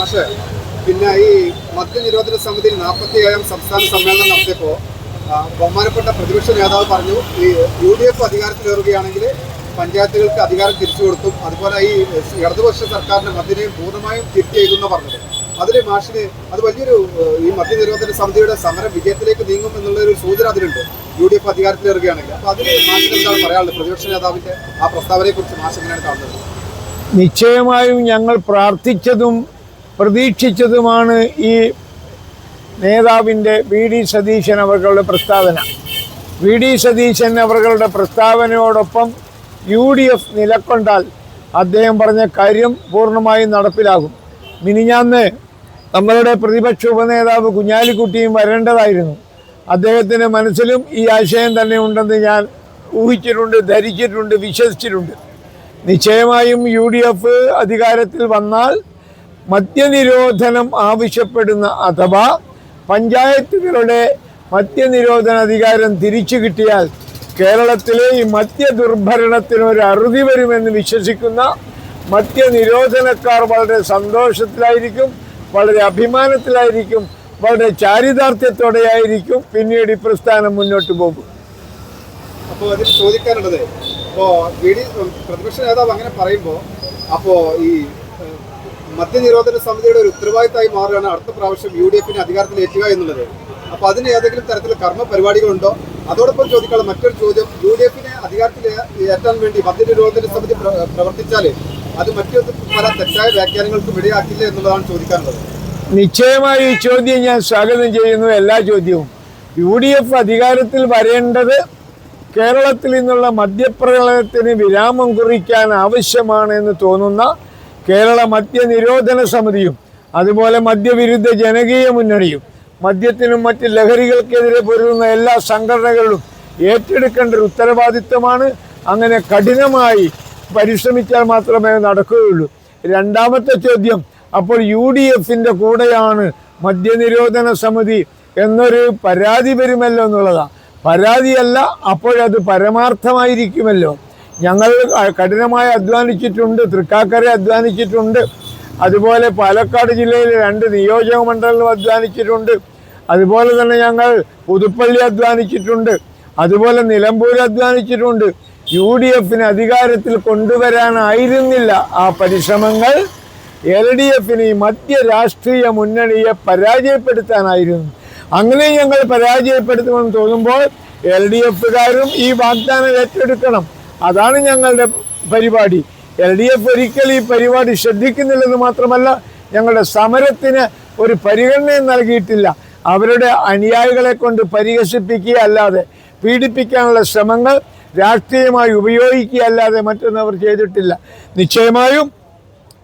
മാഷെ പിന്നെ ഈ മദ്യനിരോധന സമിതിയിൽ നാൽപ്പത്തി ഏഴാം സംസ്ഥാന സമ്മേളനം നടത്തിയപ്പോൾ ബഹുമാനപ്പെട്ട പ്രതിപക്ഷ നേതാവ് പറഞ്ഞു ഈ യു ഡി എഫ് അധികാരത്തിലേറുകയാണെങ്കിൽ പഞ്ചായത്തുകൾക്ക് അധികാരം തിരിച്ചു കൊടുത്തും അതുപോലെ ഈ ഇടതുപക്ഷ സർക്കാരിന്റെ മദ്യനെയും പൂർണമായും തിരിച്ചു എഴുതുന്ന പറഞ്ഞത്. അതിൽ മാഷിന് അത് വലിയൊരു ഈ മദ്യനിരോധന സമിതിയുടെ സമരം വിജയത്തിലേക്ക് നീങ്ങും എന്നുള്ള ഒരു സൂചന അതിലുണ്ട്. യു ഡി എഫ് അധികാരത്തിലേറുകയാണെങ്കിൽ അപ്പൊ അതിന് മാഷിന് എന്താണ് പറയാനുള്ളത്? പ്രതിപക്ഷ നേതാവിന്റെ ആ പ്രസ്താവനയെ കുറിച്ച് മാഷ് എങ്ങനെയാണ് കാണുന്നത്? നിശ്ചയമായും ഞങ്ങൾ പ്രാർത്ഥിച്ചതും പ്രതീക്ഷിച്ചതുമാണ് ഈ നേതാവിന്റെ വി ഡി സതീശൻ അവർകളുടെ പ്രസ്താവന. വി ഡി സതീശൻ അവർകളുടെ പ്രസ്താവനയോടൊപ്പം യു ഡി എഫ് നിലക്കൊണ്ടാൽ അദ്ദേഹം പറഞ്ഞ കാര്യം പൂർണമായും നടപ്പിലാകും. മിനിഞ്ഞാന്ന് നമ്മളുടെ പ്രതിപക്ഷ ഉപനേതാവ് കുഞ്ഞാലിക്കുട്ടിയും വരേണ്ടതായിരുന്നു. അദ്ദേഹത്തിന്റെ മനസ്സിലും ഈ ആശയം തന്നെ ഉണ്ടെന്ന് ഞാൻ ഊഹിച്ചിട്ടുണ്ട് ധരിച്ചിട്ടുണ്ട് വിശ്വസിച്ചിട്ടുണ്ട്. നിശ്ചയമായും യു ഡി എഫ് അധികാരത്തിൽ വന്നാൽ മദ്യനിരോധനം ആവശ്യപ്പെടുന്ന അഥവാ പഞ്ചായത്തുകളുടെ മദ്യനിരോധന അധികാരം തിരിച്ചു കിട്ടിയാൽ കേരളത്തിലെ ഈ മദ്യ ദുർഭരണത്തിന് ഒരു അറുതി വരുമെന്ന് വിശ്വസിക്കുന്ന മദ്യനിരോധനക്കാർ വളരെ സന്തോഷത്തിലായിരിക്കും വളരെ അഭിമാനത്തിലായിരിക്കും വളരെ ചാരിതാർത്ഥ്യത്തോടെ ആയിരിക്കും പിന്നീട് ഈ പ്രസ്ഥാനം മുന്നോട്ട് പോകും. അപ്പോൾ അതിൽ ചോദിക്കാനുള്ളത് ഇപ്പോൾ പ്രതിപക്ഷ നേതാവ് അങ്ങനെ പറയുമ്പോൾ അപ്പോൾ ഈ മദ്യനിരോധന സമിതിയുടെ ഒരു ഉത്തരവാദിത്തമായി മാറുകയാണ് അടുത്ത പ്രാവശ്യം യു ഡി എഫിനെ അധികാരത്തിലേറ്റുക എന്നുള്ളത്. അപ്പൊ അതിന് ഏതെങ്കിലും തരത്തിലുള്ള കർമ്മ പരിപാടികളുണ്ടോ അതോടൊപ്പം ചോദിക്കാനുള്ള മറ്റൊരു ചോദ്യം യു ഡി എഫിനെ അധികാരത്തിൽ ഏറ്റാൻ വേണ്ടി മദ്യനിരോധന സമിതി പ്ര- പ്രവർത്തിച്ചാൽ അത് മറ്റു പല തെറ്റായ വ്യാഖ്യാനങ്ങൾക്കും ഇടയാക്കില്ല എന്നുള്ളതാണ് ചോദിക്കാനുള്ളത്. നിശ്ചയമായി ഈ ചോദ്യം ഞാൻ സ്വാഗതം ചെയ്യുന്നു എല്ലാ ചോദ്യവും. യു ഡി എഫ് അധികാരത്തിൽ വരേണ്ടത് കേരളത്തിൽ നിന്നുള്ള മദ്യപ്രളയത്തിന് വിരാമം കുറിക്കാൻ ആവശ്യമാണ് എന്ന് തോന്നുന്ന കേരള മദ്യനിരോധന സമിതിയും അതുപോലെ മദ്യവിരുദ്ധ ജനകീയ മുന്നണിയും മദ്യത്തിനും മറ്റ് ലഹരികൾക്കെതിരെ പൊരുതുന്ന എല്ലാ സംഘടനകളിലും ഏറ്റെടുക്കേണ്ട ഒരു ഉത്തരവാദിത്തമാണ് അങ്ങനെ കഠിനമായി പരിശ്രമിച്ചാൽ മാത്രമേ നടക്കുകയുള്ളൂ. രണ്ടാമത്തെ ചോദ്യം അപ്പോൾ യു ഡി എഫിന്റെ കൂടെയാണ് മദ്യനിരോധന സമിതി എന്നൊരു പരാതി വരുമല്ലോ എന്നുള്ളതാണ് പരാതിയല്ല അപ്പോഴത് പരമാർത്ഥമായിരിക്കുമല്ലോ. ഞങ്ങൾ കഠിനമായി അധ്വാനിച്ചിട്ടുണ്ട് തൃക്കാക്കര അധ്വാനിച്ചിട്ടുണ്ട് അതുപോലെ പാലക്കാട് ജില്ലയിൽ രണ്ട് നിയോജക മണ്ഡലം അധ്വാനിച്ചിട്ടുണ്ട് അതുപോലെ തന്നെ ഞങ്ങൾ പുതുപ്പള്ളി അധ്വാനിച്ചിട്ടുണ്ട് അതുപോലെ നിലമ്പൂർ അധ്വാനിച്ചിട്ടുണ്ട്. യു ഡി എഫിന് അധികാരത്തിൽ കൊണ്ടുവരാനായിരുന്നില്ല ആ പരിശ്രമങ്ങൾ. എൽ ഡി എഫിന് ഈ മധ്യ രാഷ്ട്രീയ മുന്നണിയെ പരാജയപ്പെടുത്താനായിരുന്നു. അങ്ങനെ ഞങ്ങൾ പരാജയപ്പെടുത്തുമെന്ന് തോന്നുമ്പോൾ എൽ ഡി എഫുകാരും ഈ വാഗ്ദാനം ഏറ്റെടുക്കണം. അതാണ് ഞങ്ങളുടെ പരിപാടി. എൽ ഡി എഫ് ഒരിക്കലും ഈ പരിപാടി ശ്രദ്ധിക്കുന്നില്ലെന്ന് മാത്രമല്ല ഞങ്ങളുടെ സമരത്തിന് ഒരു പരിഗണനയും നൽകിയിട്ടില്ല. അവരുടെ അനുയായികളെ കൊണ്ട് പരിഹസിപ്പിക്കുക അല്ലാതെ പീഡിപ്പിക്കാനുള്ള ശ്രമങ്ങൾ രാഷ്ട്രീയമായി ഉപയോഗിക്കുക അല്ലാതെ മറ്റൊന്നും അവർ ചെയ്തിട്ടില്ല. നിശ്ചയമായും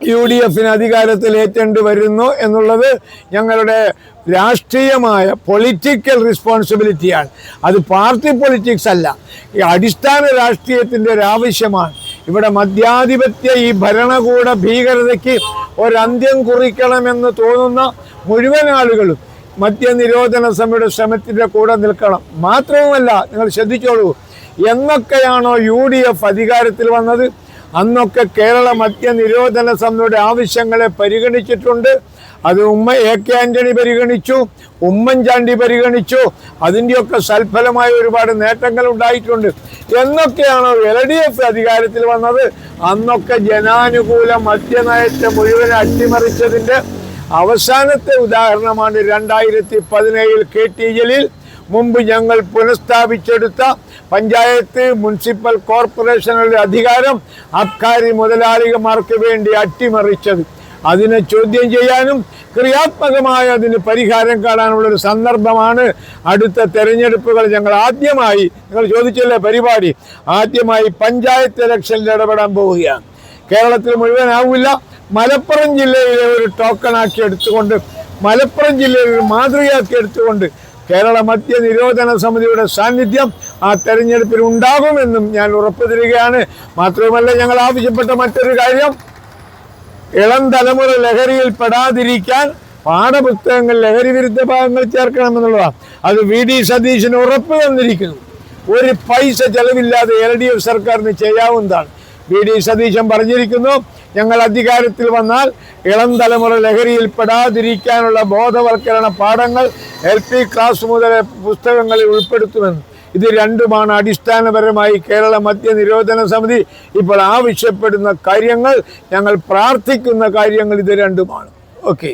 യു ഡി എഫിന് അധികാരത്തിൽ ഏറ്റേണ്ടി വരുന്നു എന്നുള്ളത് ഞങ്ങളുടെ രാഷ്ട്രീയമായ പൊളിറ്റിക്കൽ റെസ്പോൺസിബിലിറ്റിയാണ് അത് പാർട്ടി പൊളിറ്റിക്സ് അല്ല. ഈ അടിസ്ഥാന രാഷ്ട്രീയത്തിന്റെ ഒരു ആവശ്യമാണ്. ഇവിടെ മധ്യാധിപത്യ ഈ ഭരണകൂട ഭീകരതയ്ക്ക് ഒരന്ത്യം കുറിക്കണമെന്ന് തോന്നുന്ന മുഴുവൻ ആളുകളും മദ്യനിരോധന സമിതിയുടെ ശ്രമത്തിന്റെ കൂടെ നിൽക്കണം. മാത്രവുമല്ല നിങ്ങൾ ശ്രദ്ധിച്ചോളൂ എന്നൊക്കെയാണോ യു ഡി എഫ് അധികാരത്തിൽ വന്നത്? അന്നൊക്കെ കേരള മദ്യനിരോധന സമിതിയുടെ ആവശ്യങ്ങളെ പരിഗണിച്ചിട്ടുണ്ട്. അത് ഉമ്മ എ കെ ആന്റണി പരിഗണിച്ചു ഉമ്മൻചാണ്ടി പരിഗണിച്ചു. അതിന്റെയൊക്കെ സൽഫലമായ ഒരുപാട് നേട്ടങ്ങൾ ഉണ്ടായിട്ടുണ്ട്. എന്നൊക്കെയാണ് എൽ ഡി എഫ് അധികാരത്തിൽ വന്നത്? അന്നൊക്കെ ജനാനുകൂല മദ്യനയത്തെ മുഴുവൻ അട്ടിമറിച്ചതിന്റെ അവസാനത്തെ ഉദാഹരണമാണ് രണ്ടായിരത്തി പതിനേഴിൽ കെ ടി ജലീൽ. മുമ്പ് ഞങ്ങൾ പുനഃസ്ഥാപിച്ചെടുത്ത പഞ്ചായത്ത് മുനിസിപ്പൽ കോർപ്പറേഷനുകളുടെ അധികാരം അബ്കാരി മുതലാളികമാർക്ക് വേണ്ടി അട്ടിമറിച്ചത്. അതിനെ ചോദ്യം ചെയ്യാനും ക്രിയാത്മകമായ അതിന് പരിഹാരം കാണാനുള്ള ഒരു സന്ദർഭമാണ് അടുത്ത തെരഞ്ഞെടുപ്പുകൾ. ഞങ്ങൾ ആദ്യമായി നിങ്ങൾ ചോദിച്ചല്ലേ പരിപാടി? ആദ്യമായി പഞ്ചായത്ത് ഇലക്ഷനിൽ ഇടപെടാൻ പോവുകയാണ്. കേരളത്തിൽ മുഴുവനാവില്ല. മലപ്പുറം ജില്ലയിലെ ഒരു ടോക്കണാക്കി എടുത്തുകൊണ്ട് മലപ്പുറം ജില്ലയിൽ മാതൃകയാക്കി എടുത്തുകൊണ്ട് കേരള മദ്യ നിരോധന സമിതിയുടെ സാന്നിധ്യം ആ തെരഞ്ഞെടുപ്പിൽ ഉണ്ടാകുമെന്നും ഞാൻ ഉറപ്പു തരികയാണ് മാത്രവുമല്ല ഞങ്ങൾ ആവശ്യപ്പെട്ട മറ്റൊരു കാര്യം. ഇളം തലമുറ ലഹരിയിൽ പെടാതിരിക്കാൻ പാഠപുസ്തകങ്ങൾ ലഹരി വിരുദ്ധ ഭാഗങ്ങൾ ചേർക്കണമെന്നുള്ളതാണ്. അത് വി. ഡി. സതീശന് ഉറപ്പ് തന്നിരിക്കുന്നു. ഒരു പൈസ ചെലവില്ലാതെ എൽ ഡി എഫ് സർക്കാരിന് ചെയ്യാവുന്നതാണ്. വി ഡി സതീശൻ പറഞ്ഞിരിക്കുന്നു ഞങ്ങൾ അധികാരത്തിൽ വന്നാൽ ഇളം തലമുറ ലഹരിയിൽപ്പെടാതിരിക്കാനുള്ള ബോധവൽക്കരണ പാഠങ്ങൾ എൽ പി ക്ലാസ് മുതൽ പുസ്തകങ്ങളിൽ ഉൾപ്പെടുത്തുമെന്ന്. ഇത് രണ്ടുമാണ് അടിസ്ഥാനപരമായി കേരള മദ്യ നിരോധന സമിതി ഇപ്പോൾ ആവശ്യപ്പെടുന്ന കാര്യങ്ങൾ. ഞങ്ങൾ പ്രാർത്ഥിക്കുന്ന കാര്യങ്ങൾ ഇത് രണ്ടുമാണ്. ഓക്കെ.